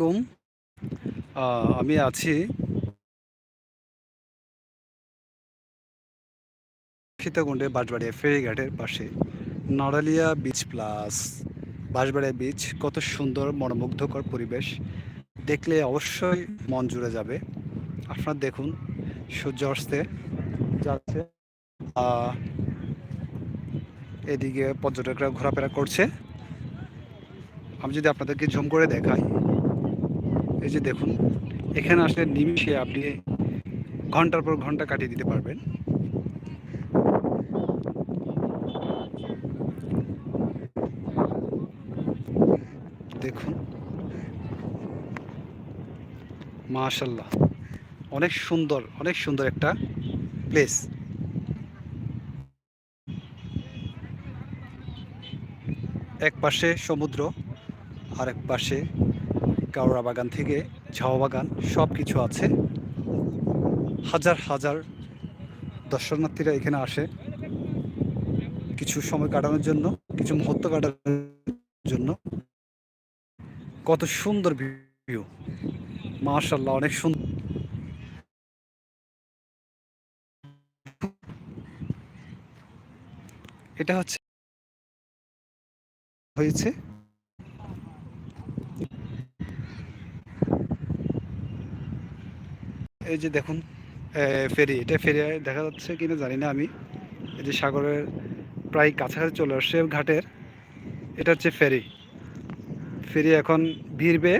আলাইকুম। আমি আছি। সীতাকুণ্ডে বাঁশবাড়িয়া ফেরিঘাটের পাশে। Naralia beach plus Banshbaria beach কত সুন্দর, মনোমুগ্ধকর পরিবেশ। দেখলে অবশ্যই মন জুড়ে যাবে। আপনারা দেখুন, সূর্য অস্তে যাচ্ছে। এদিকে পর্যটকরা ঘোরাফেরা করছে। আমি যদি আপনাদেরকে ঝুম করে দেখাই। এই যে দেখুন, এখানে আসলে নিমিষে আপনি ঘণ্টার পর ঘণ্টা কাটিয়ে দিতে পারবেন। দেখুন মাশাল্লাহ অনেক সুন্দর অনেক সুন্দর একটা প্লেস এক পাশে সমুদ্র আর এক পাশে কাওড়া বাগান থেকে ঝাওয়া বাগান সব কিছু আছে। হাজার হাজার দর্শনার্থীরা এখানে আসে। কিছু সময় কাটানোর জন্য, কিছু মুহূর্ত কাটানোর জন্য। কত সুন্দর ভিউ। মাশাল্লাহ অনেক সুন্দর এটা হচ্ছে হয়েছে। এই যে দেখুন ফেরি, এটা ফেরি, দেখা যাচ্ছে কিনা জানি না আমি। এই যে সাগরের প্রায় কাছাকাছি চলে আসছে ঘাটের, এটা হচ্ছে ফেরি। ফেরি এখন ভিড়বে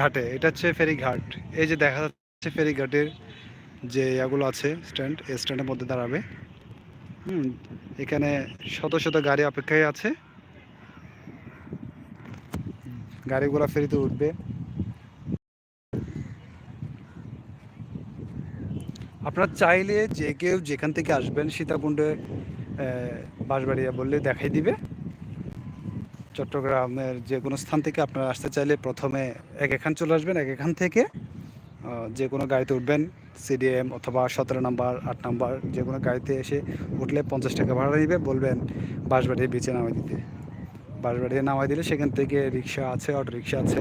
ঘাটে, এটা হচ্ছে ফেরি ঘাট। এই যে দেখা যাচ্ছে ফেরি ঘাটের যে ইয়াগুলো আছে, স্ট্যান্ড, এই স্ট্যান্ডের মধ্যে দাঁড়াবে। হুম, এখানে শত শত গাড়ি অপেক্ষায় আছে। গাড়িগুলো ফেরিতে উঠবে। আপনারা চাইলে যে কেউ যেখান থেকে আসবেন সীতাকুণ্ডে বাঁশবাড়িয়া বললে দেখাই দিবে। চট্টগ্রামের যে কোনো স্থান থেকে আপনারা আসতে চাইলে প্রথমে এক এখান চলে আসবেন, এক এখান থেকে যে কোনো গাড়িতে উঠবেন, সিডিএম অথবা সতেরো নাম্বার, আট নাম্বার, যে কোনো গাড়িতে এসে উঠলে পঞ্চাশ টাকা ভাড়া নিবে, বলবেন বাঁশবাড়িয়া বিচে নামাই দিতে। বাঁশবাড়িয়া নামাই দিলে সেখান থেকে রিক্সা আছে অটো রিক্সা আছে,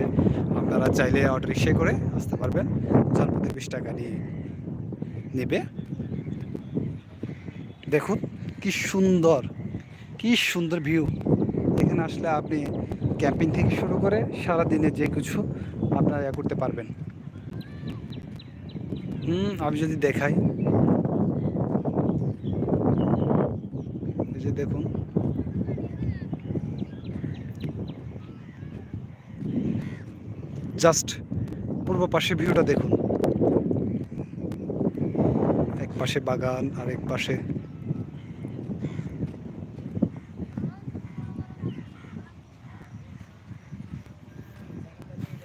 আপনারা চাইলে অটো রিক্সায় করে আসতে পারবেন। জনপ্রতি বিশ টাকা নিয়ে। নেবে। দেখুন, কি সুন্দর কি সুন্দর ভিউ এখানে আসলে আপনি ক্যাম্পিং থেকে শুরু করে সারা দিনে যে কিছু আপনারা ইয়া করতে পারবেন। হুম, আমি যদি দেখাই। যে দেখুন। জাস্ট পূর্ব পাশে ভিউটা দেখুন এক পাশে বাগান আরেক পাশে।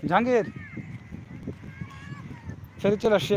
জাহাঙ্গীর ফেরত চলে আসছে।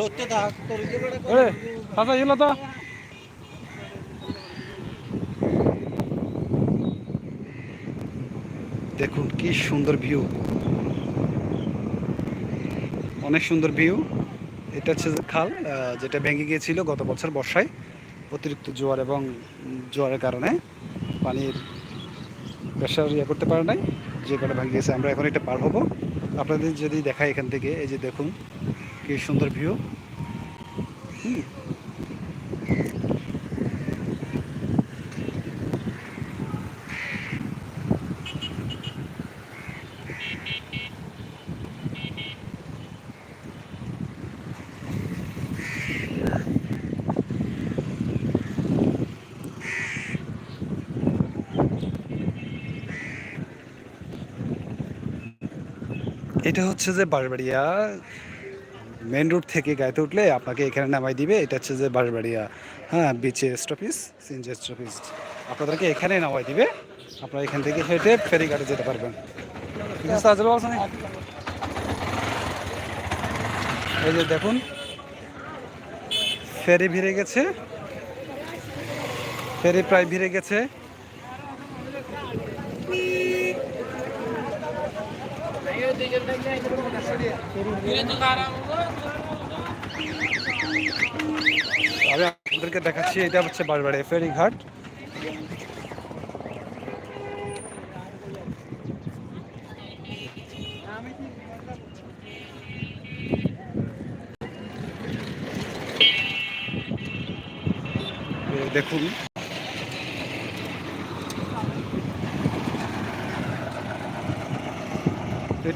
ধরতে থাক তোর যে বড় আচ্ছা এলো তো। দেখুন কি সুন্দর ভিউ। অনেক সুন্দর ভিউ। এটা হচ্ছে যে খাল যেটা ভেঙে গিয়েছিল গত বছর বর্ষায় অতিরিক্ত জোয়ার এবং জোয়ারের কারণে। পানির প্রেশার ইয়ে করতে পারে নাই যে কারণে ভেঙে গেছে। আমরা এখন এটা পার হব। আপনাদের যদি দেখাই এখান থেকে এই যে দেখুন কি সুন্দর ভিউ? এটা হচ্ছে যে বারবাড়িয়া মেন রোড থেকে গাড়িতে উঠলে আপনাকে এখানে নামাই দিবে। এটা হচ্ছে যে বারবাড়িয়া হ্যাঁ বিচে স্টপিস সিনজে স্টপিস আপনাদেরকে এখানে নামাই দিবে। আপনারা এখান থেকে হেঁটে ফেরিঘাটে যেতে পারবেন। এই যে দেখুন, ফেরি ভিড়ে গেছে। ফেরি প্রায় ভিড়ে গেছে। আমি আপনাদেরকে দেখাচ্ছি এটা হচ্ছে বারবাড়ি ফেরিঘাট এ দেখুন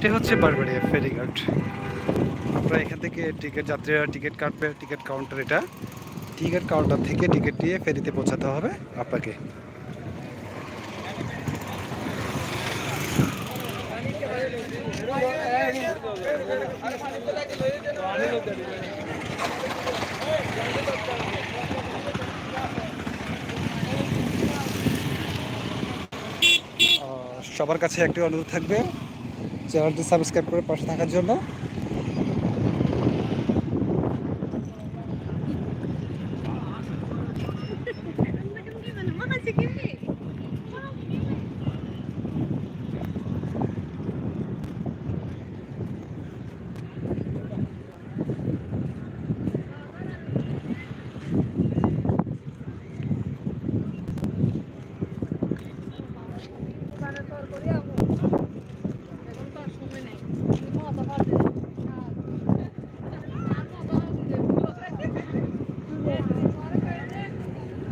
এটা হচ্ছে বারবাড়িয়া ফেরিঘাট আপনারা এখান থেকে টিকিট যাত্রীরা টিকিট কাটবে, টিকিট কাউন্টার এটা। টিকিট কাউন্টার থেকে টিকিট নিয়ে ফেরিতে পৌঁছাতে হবে আপনাকে। সবার কাছে একটি অনুরোধ থাকবে। চ্যানেলটি সাবস্ক্রাইব করে পাশে থাকার জন্য।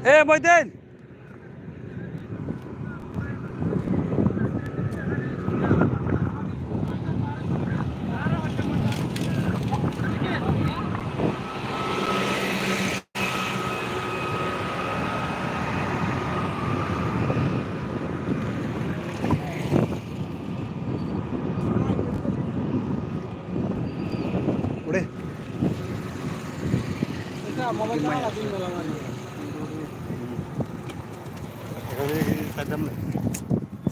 এ মইদিন উড়ে এটা মোবাইল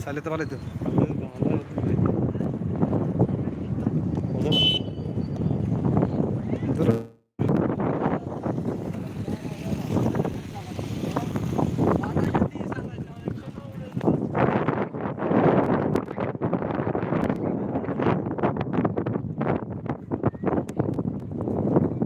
চালা দিন মেলা